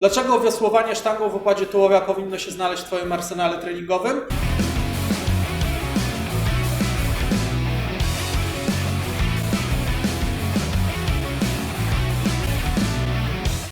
Dlaczego wiosłowanie sztangą w układzie tułowia powinno się znaleźć w Twoim arsenale treningowym?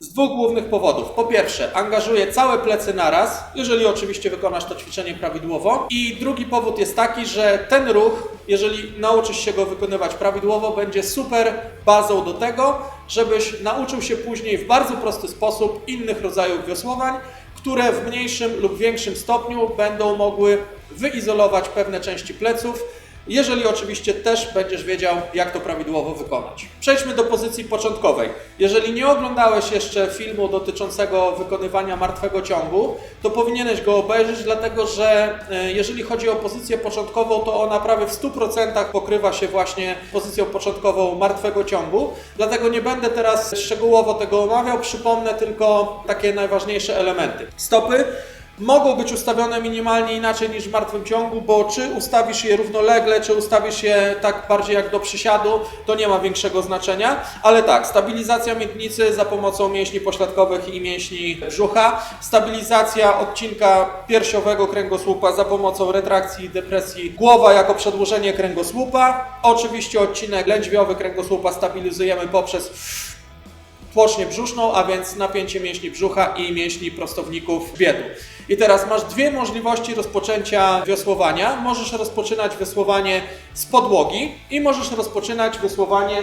Z dwóch głównych powodów. Po pierwsze, angażuje całe plecy naraz, jeżeli oczywiście wykonasz to ćwiczenie prawidłowo. I drugi powód jest taki, że ten ruch, jeżeli nauczysz się go wykonywać prawidłowo, będzie super bazą do tego, żebyś nauczył się później w bardzo prosty sposób innych rodzajów wiosłowań, które w mniejszym lub większym stopniu będą mogły wyizolować pewne części pleców, jeżeli oczywiście też będziesz wiedział, jak to prawidłowo wykonać. Przejdźmy do pozycji początkowej. Jeżeli nie oglądałeś jeszcze filmu dotyczącego wykonywania martwego ciągu, to powinieneś go obejrzeć, dlatego że e, jeżeli chodzi o pozycję początkową, to ona prawie w 100% pokrywa się właśnie pozycją początkową martwego ciągu. Dlatego nie będę teraz szczegółowo tego omawiał, przypomnę tylko takie najważniejsze elementy. Stopy mogą być ustawione minimalnie inaczej niż w martwym ciągu, bo czy ustawisz je równolegle, czy ustawisz je tak bardziej jak do przysiadu, to nie ma większego znaczenia. Ale tak, stabilizacja miednicy za pomocą mięśni pośladkowych i mięśni brzucha, stabilizacja odcinka piersiowego kręgosłupa za pomocą retrakcji i depresji głowa jako przedłużenie kręgosłupa. Oczywiście odcinek lędźwiowy kręgosłupa stabilizujemy poprzez tłocznię brzuszną, a więc napięcie mięśni brzucha i mięśni prostowników biedu. I teraz masz dwie możliwości rozpoczęcia wiosłowania. Możesz rozpoczynać wiosłowanie z podłogi i możesz rozpoczynać wiosłowanie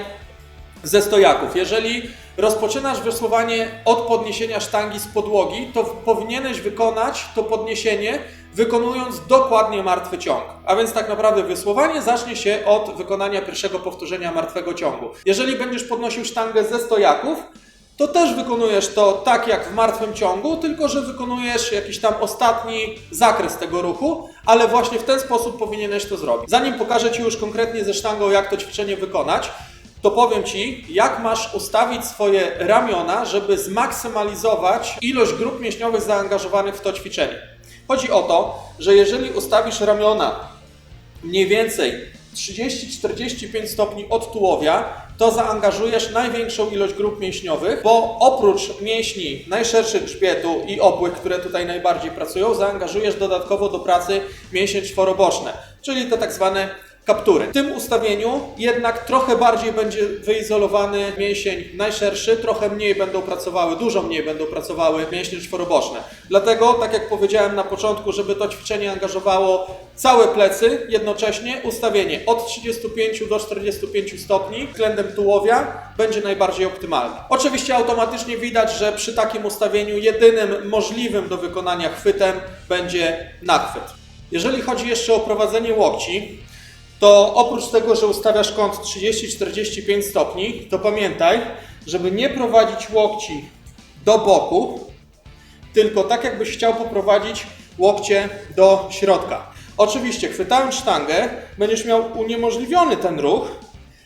ze stojaków. Jeżeli rozpoczynasz wiosłowanie od podniesienia sztangi z podłogi, to powinieneś wykonać to podniesienie wykonując dokładnie martwy ciąg. A więc tak naprawdę wiosłowanie zacznie się od wykonania pierwszego powtórzenia martwego ciągu. Jeżeli będziesz podnosił sztangę ze stojaków, to też wykonujesz to tak jak w martwym ciągu, tylko że wykonujesz jakiś tam ostatni zakres tego ruchu, ale właśnie w ten sposób powinieneś to zrobić. Zanim pokażę Ci już konkretnie ze sztangą, jak to ćwiczenie wykonać, to powiem Ci, jak masz ustawić swoje ramiona, żeby zmaksymalizować ilość grup mięśniowych zaangażowanych w to ćwiczenie. Chodzi o to, że jeżeli ustawisz ramiona mniej więcej 30-45 stopni od tułowia, to zaangażujesz największą ilość grup mięśniowych, bo oprócz mięśni najszerszych grzbietu i obłych, które tutaj najbardziej pracują, zaangażujesz dodatkowo do pracy mięśnie czworoboczne, czyli te tak zwane kaptury. W tym ustawieniu jednak trochę bardziej będzie wyizolowany mięsień najszerszy, trochę mniej będą pracowały, dużo mniej będą pracowały mięśnie czworoboczne. Dlatego, tak jak powiedziałem na początku, żeby to ćwiczenie angażowało całe plecy, jednocześnie ustawienie od 35 do 45 stopni względem tułowia będzie najbardziej optymalne. Oczywiście automatycznie widać, że przy takim ustawieniu jedynym możliwym do wykonania chwytem będzie nachwyt. Jeżeli chodzi jeszcze o prowadzenie łokci, to oprócz tego, że ustawiasz kąt 30-45 stopni, to pamiętaj, żeby nie prowadzić łokci do boku, tylko tak jakbyś chciał poprowadzić łokcie do środka. Oczywiście, chwytając sztangę, będziesz miał uniemożliwiony ten ruch,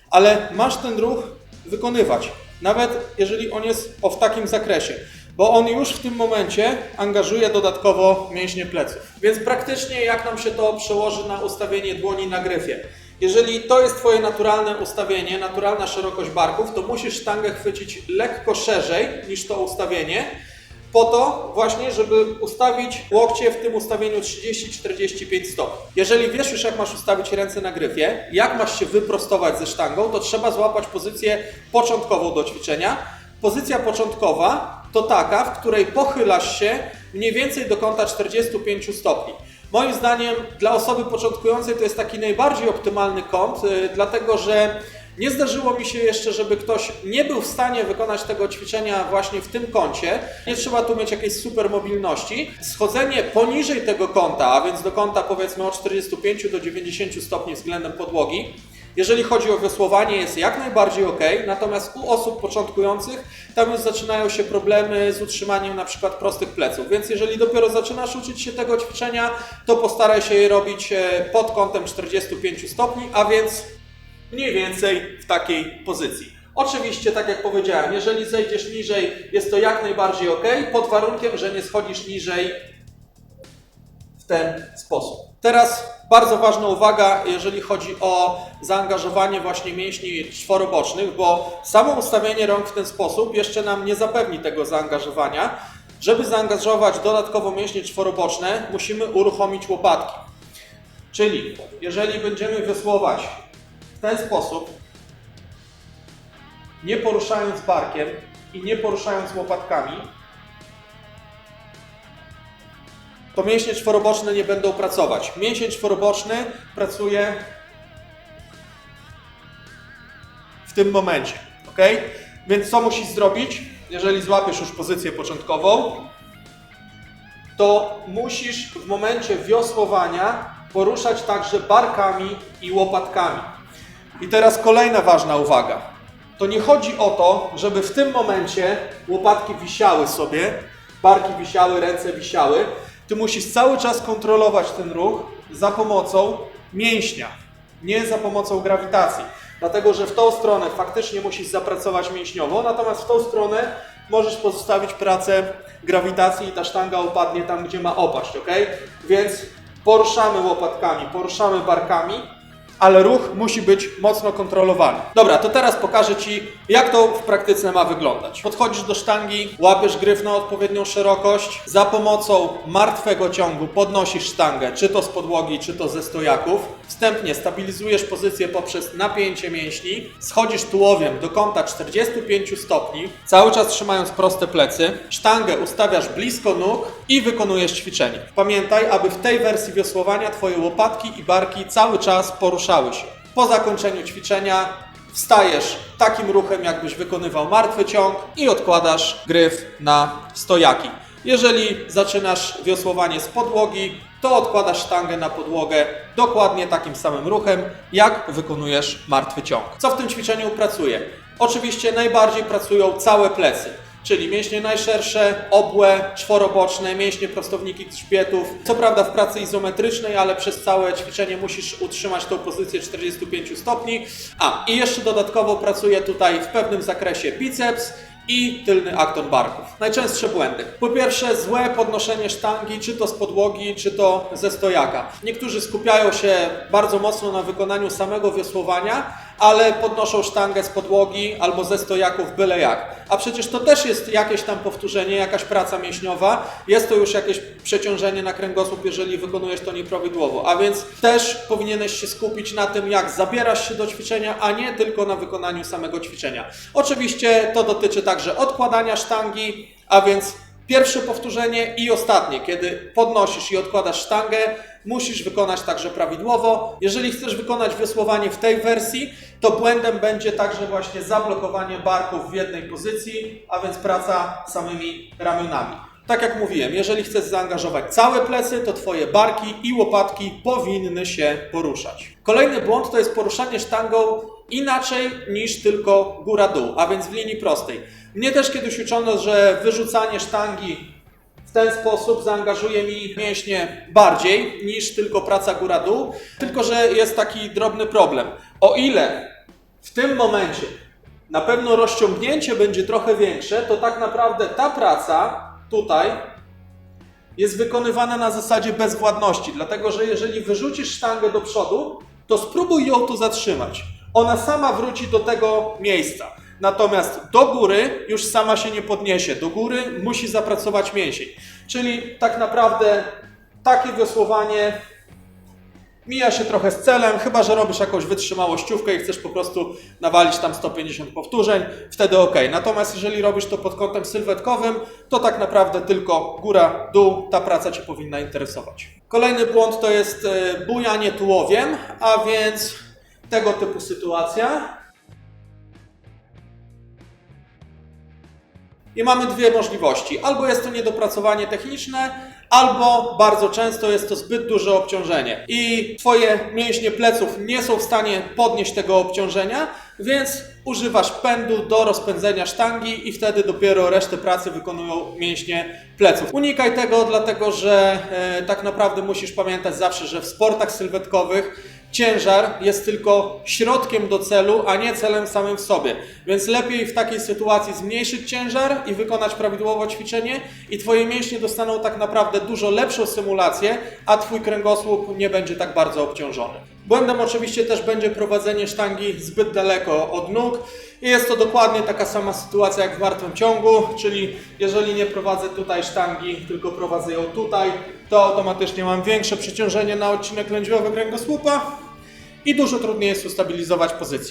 ale masz ten ruch wykonywać, nawet jeżeli on jest o w takim zakresie, bo on już w tym momencie angażuje dodatkowo mięśnie pleców. Więc praktycznie jak nam się to przełoży na ustawienie dłoni na gryfie? Jeżeli to jest Twoje naturalne ustawienie, naturalna szerokość barków, to musisz sztangę chwycić lekko szerzej niż to ustawienie, po to właśnie, żeby ustawić łokcie w tym ustawieniu 30-45 stopni. Jeżeli wiesz już jak masz ustawić ręce na gryfie, jak masz się wyprostować ze sztangą, to trzeba złapać pozycję początkową do ćwiczenia. Pozycja początkowa to taka, w której pochylasz się mniej więcej do kąta 45 stopni. Moim zdaniem dla osoby początkującej to jest taki najbardziej optymalny kąt, yy, dlatego że nie zdarzyło mi się jeszcze, żeby ktoś nie był w stanie wykonać tego ćwiczenia właśnie w tym kącie. Nie trzeba tu mieć jakiejś super mobilności. Schodzenie poniżej tego kąta, a więc do kąta powiedzmy od 45 do 90 stopni względem podłogi, jeżeli chodzi o wiosłowanie, jest jak najbardziej ok, natomiast u osób początkujących tam już zaczynają się problemy z utrzymaniem na przykład prostych pleców. Więc jeżeli dopiero zaczynasz uczyć się tego ćwiczenia, to postaraj się je robić e, pod kątem 45 stopni, a więc mniej więcej w takiej pozycji. Oczywiście, tak jak powiedziałem, jeżeli zejdziesz niżej, jest to jak najbardziej ok, pod warunkiem, że nie schodzisz niżej w ten sposób. Teraz bardzo ważna uwaga, jeżeli chodzi o zaangażowanie właśnie mięśni czworobocznych, bo samo ustawienie rąk w ten sposób jeszcze nam nie zapewni tego zaangażowania. Żeby zaangażować dodatkowo mięśnie czworoboczne, musimy uruchomić łopatki. Czyli jeżeli będziemy wiosłować w ten sposób, nie poruszając barkiem i nie poruszając łopatkami, to mięśnie czworoboczne nie będą pracować. Mięsień czworoboczny pracuje w tym momencie, ok? Więc co musisz zrobić, jeżeli złapiesz już pozycję początkową? To musisz w momencie wiosłowania poruszać także barkami i łopatkami. I teraz kolejna ważna uwaga. To nie chodzi o to, żeby w tym momencie łopatki wisiały sobie, barki wisiały, ręce wisiały. Ty musisz cały czas kontrolować ten ruch za pomocą mięśnia, nie za pomocą grawitacji. Dlatego, że w tą stronę faktycznie musisz zapracować mięśniowo, natomiast w tą stronę możesz pozostawić pracę grawitacji i ta sztanga opadnie tam, gdzie ma opaść, ok? Więc poruszamy łopatkami, poruszamy barkami, ale ruch musi być mocno kontrolowany. Dobra, to teraz pokażę Ci, jak to w praktyce ma wyglądać. Podchodzisz do sztangi, łapiesz gryf na odpowiednią szerokość, za pomocą martwego ciągu podnosisz sztangę, czy to z podłogi, czy to ze stojaków. Wstępnie stabilizujesz pozycję poprzez napięcie mięśni, schodzisz tułowiem do kąta 45 stopni, cały czas trzymając proste plecy, sztangę ustawiasz blisko nóg i wykonujesz ćwiczenie. Pamiętaj, aby w tej wersji wiosłowania Twoje łopatki i barki cały czas poruszały się. Po zakończeniu ćwiczenia wstajesz takim ruchem, jakbyś wykonywał martwy ciąg i odkładasz gryf na stojaki. Jeżeli zaczynasz wiosłowanie z podłogi, to odkładasz sztangę na podłogę dokładnie takim samym ruchem, jak wykonujesz martwy ciąg. Co w tym ćwiczeniu pracuje? Oczywiście najbardziej pracują całe plecy, czyli mięśnie najszersze, obłe, czworoboczne, mięśnie prostowniki grzbietów. Co prawda w pracy izometrycznej, ale przez całe ćwiczenie musisz utrzymać tą pozycję 45 stopni. A, i jeszcze dodatkowo pracuje tutaj w pewnym zakresie biceps, i tylny akton barków. Najczęstsze błędy. Po pierwsze, złe podnoszenie sztangi, czy to z podłogi, czy to ze stojaka. Niektórzy skupiają się bardzo mocno na wykonaniu samego wiosłowania, ale podnoszą sztangę z podłogi albo ze stojaków byle jak. A przecież to też jest jakieś tam powtórzenie, jakaś praca mięśniowa, jest to już jakieś przeciążenie na kręgosłup, jeżeli wykonujesz to nieprawidłowo. A więc też powinieneś się skupić na tym, jak zabierasz się do ćwiczenia, a nie tylko na wykonaniu samego ćwiczenia. Oczywiście to dotyczy także odkładania sztangi, a więc Pierwsze powtórzenie i ostatnie, kiedy podnosisz i odkładasz sztangę, musisz wykonać także prawidłowo. Jeżeli chcesz wykonać wiosłowanie w tej wersji, to błędem będzie także właśnie zablokowanie barków w jednej pozycji, a więc praca samymi ramionami. Tak jak mówiłem, jeżeli chcesz zaangażować całe plecy, to Twoje barki i łopatki powinny się poruszać. Kolejny błąd to jest poruszanie sztangą inaczej niż tylko góra-dół, a więc w linii prostej. Mnie też kiedyś uczono, że wyrzucanie sztangi w ten sposób zaangażuje mi mięśnie bardziej niż tylko praca góra-dół, tylko że jest taki drobny problem. O ile w tym momencie na pewno rozciągnięcie będzie trochę większe, to tak naprawdę ta praca tutaj jest wykonywana na zasadzie bezwładności, dlatego że jeżeli wyrzucisz sztangę do przodu, to spróbuj ją tu zatrzymać. Ona sama wróci do tego miejsca. Natomiast do góry już sama się nie podniesie. Do góry musi zapracować mięsień. Czyli tak naprawdę takie wiosłowanie mija się trochę z celem, chyba że robisz jakąś wytrzymałościówkę i chcesz po prostu nawalić tam 150 powtórzeń, wtedy ok. Natomiast jeżeli robisz to pod kątem sylwetkowym, to tak naprawdę tylko góra, dół, ta praca Cię powinna interesować. Kolejny błąd to jest e, bujanie tułowiem, a więc tego typu sytuacja. I mamy dwie możliwości. Albo jest to niedopracowanie techniczne, albo bardzo często jest to zbyt duże obciążenie. I Twoje mięśnie pleców nie są w stanie podnieść tego obciążenia, więc używasz pędu do rozpędzenia sztangi i wtedy dopiero resztę pracy wykonują mięśnie pleców. Unikaj tego, dlatego że e, tak naprawdę musisz pamiętać zawsze, że w sportach sylwetkowych ciężar jest tylko środkiem do celu, a nie celem samym w sobie. Więc lepiej w takiej sytuacji zmniejszyć ciężar i wykonać prawidłowo ćwiczenie i Twoje mięśnie dostaną tak naprawdę dużo lepszą symulację, a Twój kręgosłup nie będzie tak bardzo obciążony. Błędem oczywiście też będzie prowadzenie sztangi zbyt daleko od nóg. I jest to dokładnie taka sama sytuacja jak w martwym ciągu, czyli jeżeli nie prowadzę tutaj sztangi, tylko prowadzę ją tutaj, to automatycznie mam większe przeciążenie na odcinek lędźwiowy kręgosłupa i dużo trudniej jest ustabilizować pozycję.